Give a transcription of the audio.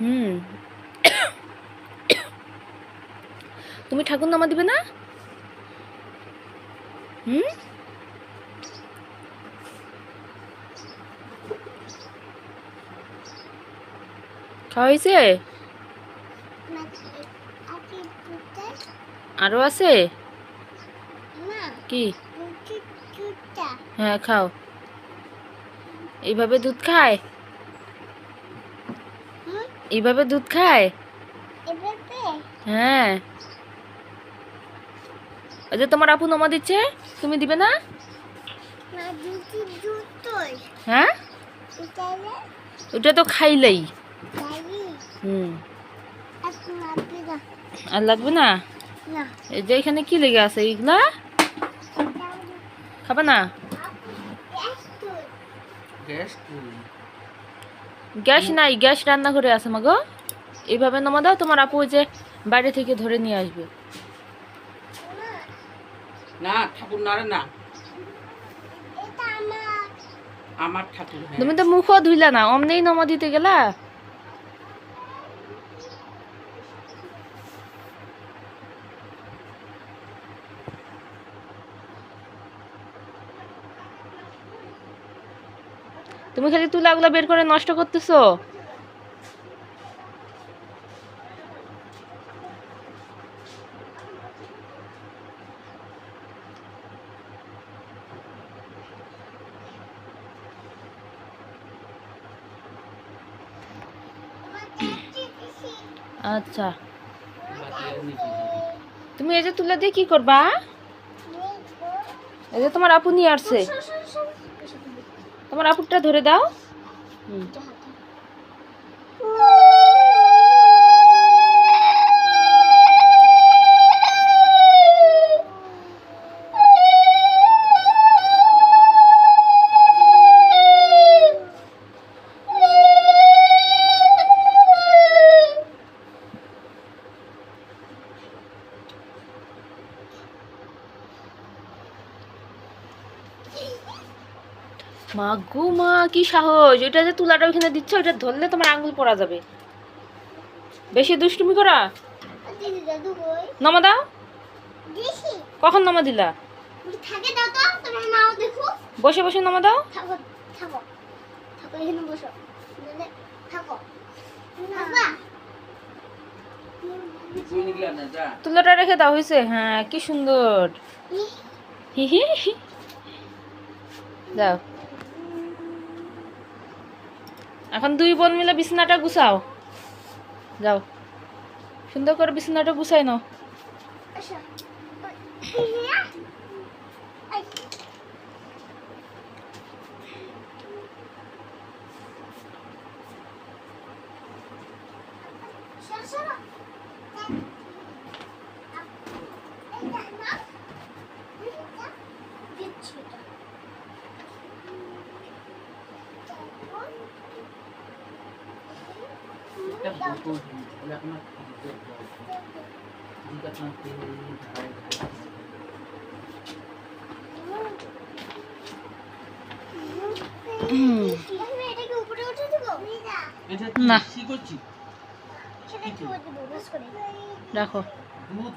হুম। তুমি ঠাকুর নামা দিবে না? হুম? খাওয়া হয়েছে? আরও আছে? কি? হ্যাঁ খাও। এইভাবে দুধ খায়? এইভাবে দুধ খায়? হ্যাঁ। ওই যে তোমার আপু নমা দিচ্ছে তুমি দিবে না? হ্যাঁ? ওটা তো খাইলেই। হুম। আর লাগবে না? এই যে এখানে কি লেগে আছে এইগুলা খাবে না? গ্যাস নাই গ্যাস রান্না করে রান্নাঘরে আছে মাগো। এইভাবে নমা দাও তোমার আপু যে বাইরে থেকে ধরে নিয়ে আসবে। না ঠাকুর নারে না। আমার ঠাকুর হ্যাঁ। তুমি তো মুখও ধুইলা না অমনেই নমা দিতে গেলা? তুমি খালি তুলাগুলা বের করে নষ্ট করতেছো? আচ্ছা। তুমি এই যে তুলা দিয়ে কি করবা? এই যে তোমার আপু নিয়ে আসছে। তোমার আপুরটা ধরে দাও হুম। মা গো মা কি সাহস? ওইটা যে তুলাটা ওইখানে দিচ্ছে ওইটা ধরলে তোমার আঙ্গুল পড়া যাবে। বেশি দুষ্টুমি করা? নমা দাও। কখন নমা দিলা? থাকে দাও তো তোমার মাও দেখো। বসে বসে নমা দাও। থাকো থাকো। থাকো এখানে বসো। থাকো। থাকবা। তুই নিগলা না যা। তুলাটা রেখে দাও হয়েছে হ্যাঁ কি সুন্দর। হি। হি হি। দাও এখন দুই বোন মিলে বিছানাটা গুছাও। যাও। সুন্দর করে বিছানাটা গুছাই নাও। বোতল তাহলে আপনার আপনার তেল না। কি করছি রাখো দুধ